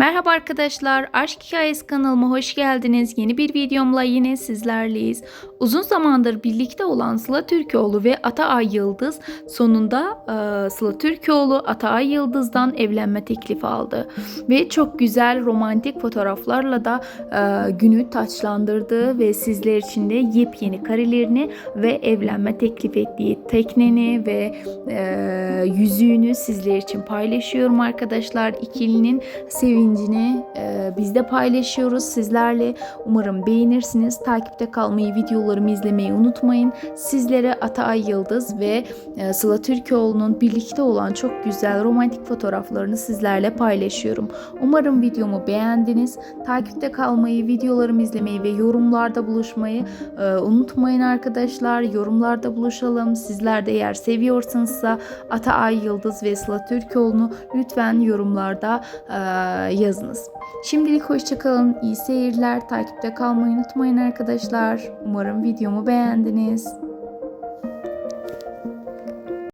Merhaba arkadaşlar, Aşk Hikayesi kanalıma hoş geldiniz. Yeni bir videomla yine sizlerleyiz. Uzun zamandır birlikte olan Sıla Türkoğlu ve Ataay Yıldız sonunda e, Sıla Türkoğlu Ataay Yıldız'dan evlenme teklifi aldı. Ve çok güzel romantik fotoğraflarla da e, günü taçlandırdı ve sizler için de yepyeni karelerini ve evlenme teklif ettiği tekneni ve e, yüzüğünü sizler için paylaşıyorum arkadaşlar. İkilinin sevincini e, biz de paylaşıyoruz sizlerle. Umarım beğenirsiniz. Takipte kalmayı, videolarımı izlemeyi unutmayın. Sizlere Ataay Yıldız ve e, Sıla Türkoğlu'nun birlikte olan çok güzel romantik fotoğraflarını sizlerle paylaşıyorum. Umarım videomu beğendiniz. Takipte kalmayı, videolarımı izlemeyi ve yorumlarda buluşmayı e, unutmayın arkadaşlar. Yorumlarda buluşalım. Sizler de eğer seviyorsanızsa Ataay Yıldız ve Sıla Türkoğlu'nu lütfen yorumlarda e, yazınız. Şimdilik hoşçakalın. İyi seyirler. Takipte kalmayı unutmayın arkadaşlar. Umarım videomu beğendiniz.